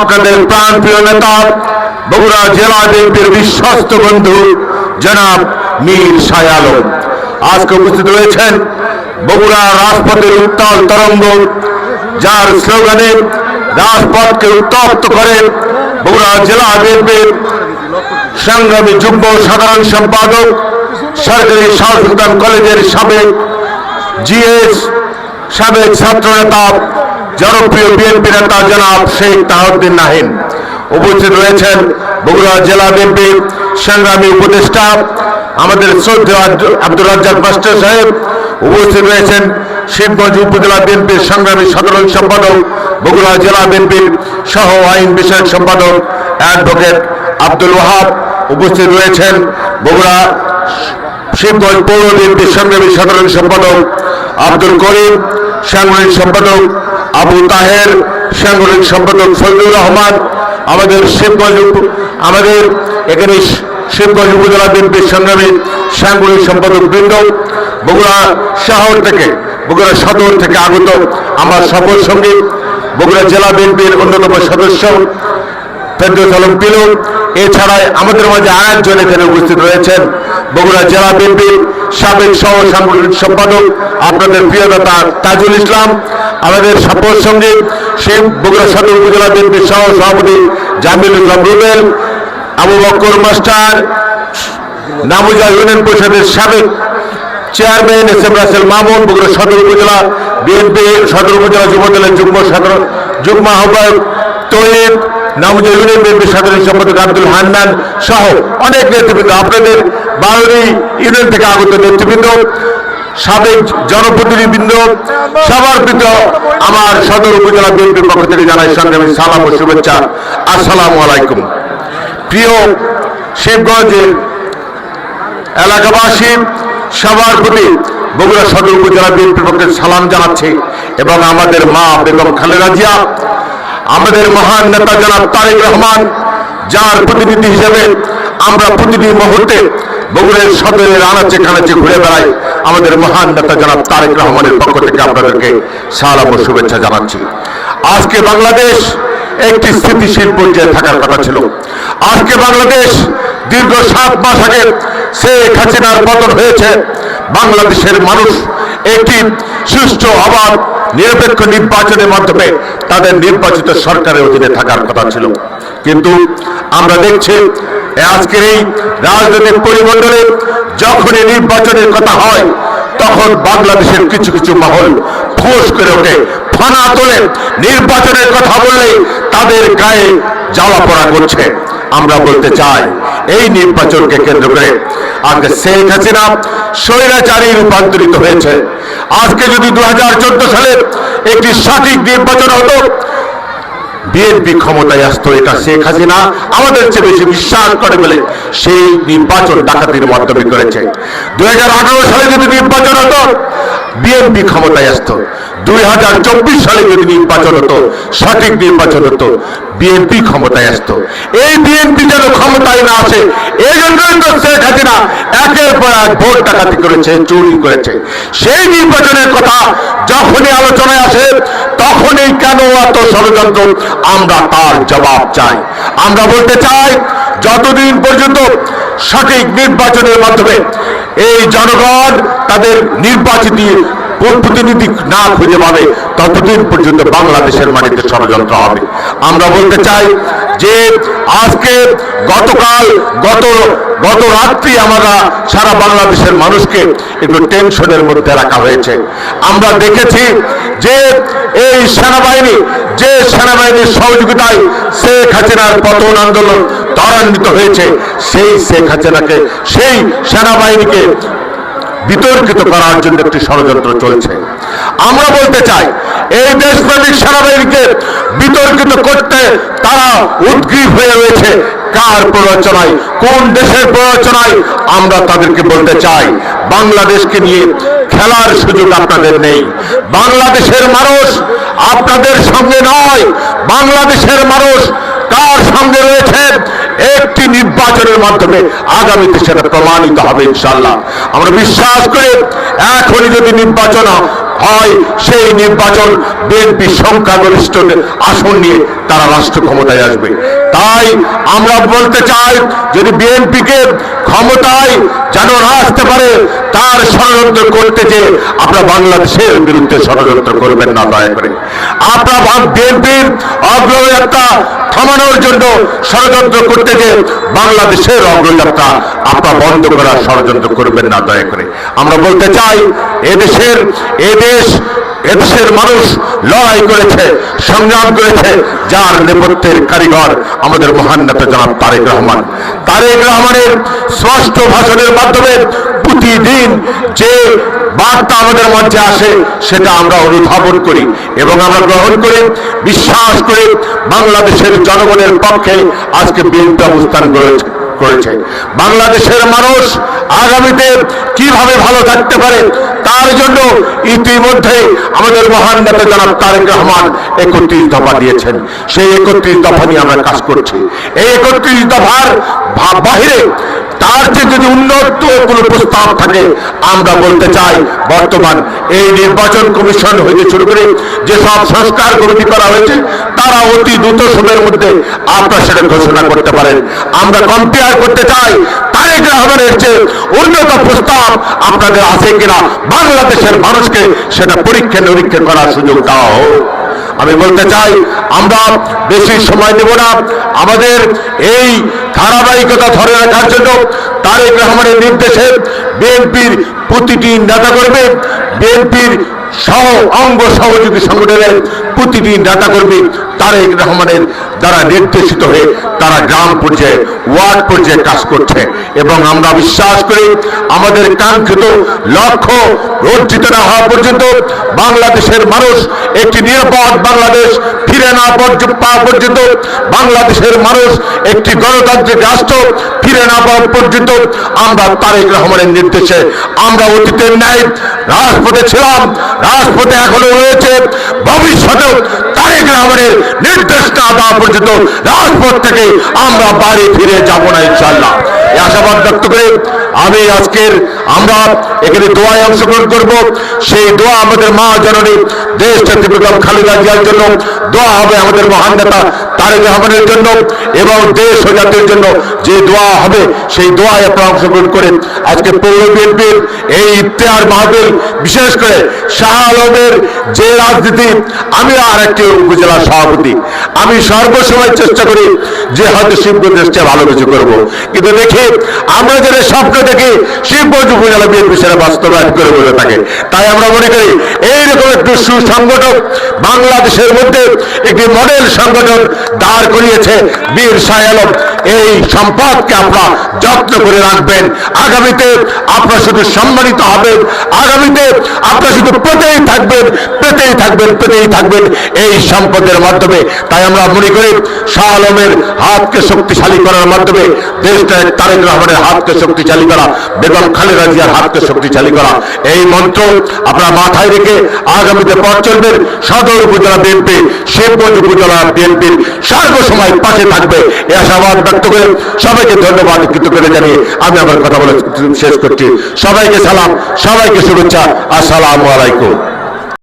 আপনাদের প্রাণ প্রিয় নেতা, বগুড়া জেলা বিএনপির বিশ্বস্ত বন্ধু, জনাব মীর সায়ালো আজকে উপস্থিত রয়েছেন বগুড়া রাজপথের উত্তাল তরঙ্গ, যার স্লোগানে রাজপথকে উত্তপ্ত করে বগুড়া জেলা বিএনপির সংগ্রামী যুগ্ম সাধারণ সম্পাদক, সরকারি শাহসুলতান কলেজের সাবেক জিএস, সাবেক ছাত্র নেতা জনপ্রিয় বিএনপি নেতা জনাব শেখ তাহউদ্দিন নাহিন। উপস্থিত রয়েছেন বগুড়া জেলা বিএনপি সংগ্রামী উপদেষ্টা, আমাদের আব্দুল- আব্দুল রাজ্জাক মাস্টার সাহেব। উপস্থিত রয়েছেন শিবগঞ্জ উপজেলা বিএনপির সংগ্রামী সাধারণ সম্পাদক, বগুড়া জেলা বিএনপির সহ আইন বিষয়ক সম্পাদক অ্যাডভোকেট আব্দুল ওয়াহাব। উপস্থিত রয়েছেন বগুড়া শিবগঞ্জ পৌর বিএনপির সংগ্রামী সাধারণ সম্পাদক আব্দুল করিম সাংগঠনিক সম্পাদক আবু তাহের সাংগঠনিক সম্পাদক ফজলুর রহমান, আমাদের শিবগঞ্জ আমাদের এখানে শিবগঞ্জ উপজেলা বিএনপির সংগ্রামী সাংগঠনিক সম্পাদক বৃন্দ, বগুড়া শহর থেকে, বগুড়া সদর থেকে আগত আমার সফর সঙ্গী, বগুড়া জেলা বিএনপির অন্যতম সদস্য, ফেরদৌস আলম পিলু। এছাড়াই আমাদের মাঝে আরেকজন এখানে উপস্থিত রয়েছেন বগুড়া জেলা বিএনপির সাবেক সহ সাংগঠনিক সম্পাদক, আপনাদের প্রিয় নেতা তাজুল ইসলাম, আমাদের সফর সঙ্গে শিব বগুড়া সদর উপজেলা বিএনপির সহ সভাপতি জামিল ইসলাম রুবেল, আবু বক্কর মাস্টার, নামুজা ইউনিয়ন পরিষদের সাবেক chairman S M Rasel Mamun, Bogura Sadar উপজেলা বিএনপি সদর উপজেলা যুব দলের যুগ্ম সাধারণ যুগ্ম আহ্বায়ক তৈব নামুজা ইউনিয়ন বিএনপি সাধারণ সম্পাদক আব্দুল হান্নান সহ অনেক নেতৃবৃন্দ। আপনাদের বারোই ইউনিয়ন থেকে আগত নেতৃবৃন্দ, সাবেক জনপ্রতিনিধিবৃন্দ, সবার প্রতি আমার সদর উপজেলা বিএনপির পক্ষ থেকে জানাই সংগ্রামী সালাম ও শুভেচ্ছা। আসসালামু আলাইকুম। প্রিয় শিবগঞ্জের এলাকাবাসী, সবার প্রতি বগুড়া সদর উপজেলা বিএনপির পক্ষে সালাম জানাচ্ছি এবং আমাদের মা বেগম খালেদা জিয়া, আমাদের মহান নেতা জনাব তারেক রহমান, যার প্রতিনিধি হিসেবে আমরা প্রতিটি মুহূর্তে বগুড়ের সদরের আনাচে খানাচে ঘুরে বেড়াই আমাদের মহান নেতা জনাব তারেক রহমানের পক্ষ থেকে আপনাদেরকে সালাম ও শুভেচ্ছা জানাচ্ছি। আজকে বাংলাদেশ একটি স্থিতিশীল পর্যায়ে থাকার কথা ছিল। আজকে বাংলাদেশ দীর্ঘ সাত মাস আগে শেখ হাসিনার পতন হয়েছে। বাংলাদেশের মানুষ একটি সুষ্ঠু, অবাধ, নিরপেক্ষ নির্বাচনের মাধ্যমে তাদের নির্বাচিত সরকারের অধীনে থাকার কথা ছিল। কিন্তু আমরা দেখছি আজকের এই রাজনৈতিক পরিমণ্ডলে যখনই নির্বাচনের কথা হয়, তখন বাংলাদেশের কিছু কিছু মহল ফোঁস করে ওঠে ফানা তোলে। নির্বাচনের কথা বললে তাদের গায়ে জ্বালা পড়া করছে। আমরা বলতে চাই, এই নির্বাচনকে কেন্দ্র করে আজকে শেখ হাসিনা স্বৈরাচারী রূপান্তরিত হয়েছে। আজকে যদি দু সালের একটি সঠিক নির্বাচন হতো বিএনপি ক্ষমতায় আসতো, এটা শেখ হাসিনা আমাদের চেয়ে বেশি বিশ্বাস করে বলে সেই নির্বাচন ডাকাতির মাধ্যমে করেছে। দুই হাজার আঠারো সালে যদি নির্বাচন হতো বিএনপি ক্ষমতায় আসতো। দুই হাজার চব্বিশ সালে যদি নির্বাচন হতো, সঠিক নির্বাচন হতো, বিএনপি ক্ষমতায় আসতো। এই বিএনপি যেন ক্ষমতায় না আসে, এই জন্যই তো শেখ হাসিনা একের পর এক ভোট ডাকাতি করেছে, চুরি করেছে। সেই নির্বাচনের কথা যখনই আলোচনায় আসে, তখনই কেন এত ষড়যন্ত্র? আমরা তার জবাব চাই। আমরা বলতে চাই, যতদিন পর্যন্ত সঠিক নির্বাচনের মাধ্যমে এই জনগণ তাদের নির্বাচিত প্রতিনিধি না খুঁজে পাবে, ততদিন পর্যন্ত বাংলাদেশের মাটিতে ষড়যন্ত্র হবে। আমরা বলতে চাই যে আজকে গতকাল, গত গত রাত্রি আমরা সারা বাংলাদেশের মানুষকে একটু টেনশনের মধ্যে রাখা হয়েছে। আমরা দেখেছি যে এই সেনাবাহিনী, যে সেনাবাহিনীর সহযোগিতায় শেখ হাসিনার পতন আন্দোলন ত্বরান্বিত হয়েছে। সেই শেখ হাসিনাকে, সেই সেনাবাহিনীকে বিতর্কিত করার জন্য একটি ষড়যন্ত্র চলছে। আমরা বলতে চাই, এই দেশপ্রেমিক সেনাবাহিনীকে বিতর্কিত করতে তারা উদ্গ্রীব হয়ে রয়েছে। কার প্ররোচনায়, কোন দেশের প্ররোচনায়? আমরা তাদেরকে বলতে চাই, বাংলাদেশকে নিয়ে খেলার সুযোগ আপনাদের নেই। বাংলাদেশের মানুষ আপনাদের সঙ্গে নয়, বাংলাদেশের মানুষ কার সঙ্গে রয়েছে? একটি নির্বাচনের মাধ্যমে আগামীতে সেটা প্রমাণিত হবে ইনশাল্লাহ আমরা বিশ্বাস করি এখনই যদি নির্বাচন হয়, সেই নির্বাচন বিএনপি সংখ্যাগরিষ্ঠ আসন নিয়ে তারা রাষ্ট্র ক্ষমতায় আসবে। তাই আমরা বলতে চাই, যদি বিএনপিকে ক্ষমতায় যেন না আসতে পারে, তার ষড়যন্ত্র করতে যে আপনারা বাংলাদেশের বিরুদ্ধে ষড়যন্ত্র করবেন না, দয়া করে। আপনারা বিএনপির অগ্রযাত্রা থামানোর জন্য ষড়যন্ত্র করতে যে বাংলাদেশের অগ্রযাত্রা আপনারা বন্ধ করার ষড়যন্ত্র করবেন না, দয়া করে। আমরা বলতে চাই, এদেশের, এদেশ এদেশের মানুষ লড়াই করেছে, সংগ্রাম করেছে, যার নেপথ্যের কারিগর আমাদের মহান নেতা জনাব তারেক রহমান। তারেক রহমানের স্পষ্ট ভাষণের মাধ্যমে প্রতিদিন যে বার্তা আমাদের মধ্যে আসে, সেটা আমরা অনুধাবন করি এবং আমরা গ্রহণ করি, বিশ্বাস করে বাংলাদেশের জনগণের পক্ষে আজকে বিএনপি অবস্থান করেছে। বাংলাদেশের মানুষ আগামীতে কীভাবে ভালো থাকতে পারে তার জন্য ইতিমধ্যে আমাদের মহান নেতা জনাব তারেক রহমান একত্রিশ দফা দিয়েছেন। সেই একত্রিশ দফা নিয়ে আমরা কাজ করছি। এই একত্রিশ দফার বাহিরে তার চেয়ে যদি উন্নত কোনো প্রস্তাব থাকে, আমরা বলতে চাই, বর্তমান এই নির্বাচন কমিশন হইতে শুরু করে যেসব সংস্কার কমিটি করা হয়েছে, তারা অতি দ্রুত সময়ের মধ্যে আপনারা সেটা ঘোষণা করতে পারেন। আমরা কম্পেয়ার করতে চাই, তারেক রহমানের চেয়ে উন্নত প্রস্তাব আপনাদের আছে কিনা? বাংলাদেশের মানুষকে সেটা পরীক্ষা নিরীক্ষা করার সুযোগ দেওয়া হোক। আমি বলতে চাই, আমরা বেশি সময় দেব না। আমাদের এই ধারাবাহিকতা ধরে রাখার জন্য তারেক রহমানের নির্দেশে বিএনপির প্রতিটি নেতা করবে বিএনপির সহ অঙ্গ সহযোগী সংগঠনের প্রতিটি নেতা কর্মী তারেক রহমানের দ্বারা নির্দেশিত হয়ে তারা গ্রাম পর্যায়ে, ওয়ার্ড পর্যায়ে কাজ করছে। এবং আমরা বিশ্বাস করি আমাদের কাঙ্ক্ষিত লক্ষ্য অর্জিত না হওয়া পর্যন্ত বাংলাদেশের মানুষ একটি নিরাপদ বাংলাদেশ ফিরে না পাওয়া পর্যন্ত বাংলাদেশের মানুষ একটি গণতান্ত্রিক রাষ্ট্র ফিরে না পাওয়া পর্যন্ত আমরা তারেক রহমানের নির্দেশে আমরা অতীতের ন্যায় রাজপথে ছিলাম, রাজপথে এখনও রয়েছে। ভবিষ্যতেও তারেক রহমানের নির্দেশটা দেওয়া পর্যন্ত রাজপথ থেকে আমরা বাড়ি ফিরে যাব না ইনশাল্লাহ আশাবাদ ব্যক্ত করে আমি আজকের আমরা এখানে দোয়ায় অংশগ্রহণ করব। সেই দোয়া আমাদের মা জননী দেশ বেগম খালেদা জিয়ার জন্য। দোয়া হবে আমাদের মহান নেতা তারেক রহমানের জন্য এবং দেশ ও জাতির জন্য যে দোয়া হবে, সেই দোয়ায় আপনারা অংশগ্রহণ করেন আজকে পৌর বিএনপির এই ইফতেহার মাহফিল, বিশেষ করে শাহ আলমের যে রাজনীতি, আমি আর একটি উপজেলা সভাপতি। আমি সর্বসময় চেষ্টা করি যে হয়তো শিবগঞ্জ দেশকে ভালো কিছু করব। কিন্তু দেখি, আমরা যেটা স্বপ্ন দেখি শিবগঞ্জ উপজেলা সেটা বাস্তবায়ন করে বলে থাকে। তাই আমরা মনে করি এইরকম একটু সুসংগঠক বাংলাদেশের মধ্যে একটি মডেল সংগঠন দাঁড় করিয়েছে বীর আলম, এই সম্পদকে আপনারা যত্ন করে রাখবেন। আগামীতে আপনারা শুধু সম্মানিত হবেন, আগামীতে আপনারা শুধু পেতেই থাকবেন পেতেই থাকবেন পেতেই থাকবেন এই সম্পদের মাধ্যমে। তাই আমরা মনে করি শাহ আলমের হাতকে শক্তিশালী করার মাধ্যমে দেশটা তারেক রহমানের হাতকে শক্তিশালী করা, বেগম খালেদা জিয়ার হাতকে শক্তিশালী করা, এই মন্ত্র আপনারা মাথায় রেখে আগামীতে পথ চলবেন সদর উপজেলা বিএনপি শিবগঞ্জ উপজেলা বিএনপির সর্বসময় পাশে থাকবে। এ আশাবাদ ব্যক্ত করে সবাইকে ধন্যবাদ করে জানিয়ে আমি আমার কথা বলে শেষ করছি। সবাইকে সালাম, সবাইকে শুভেচ্ছা, আসসালামু আলাইকুম।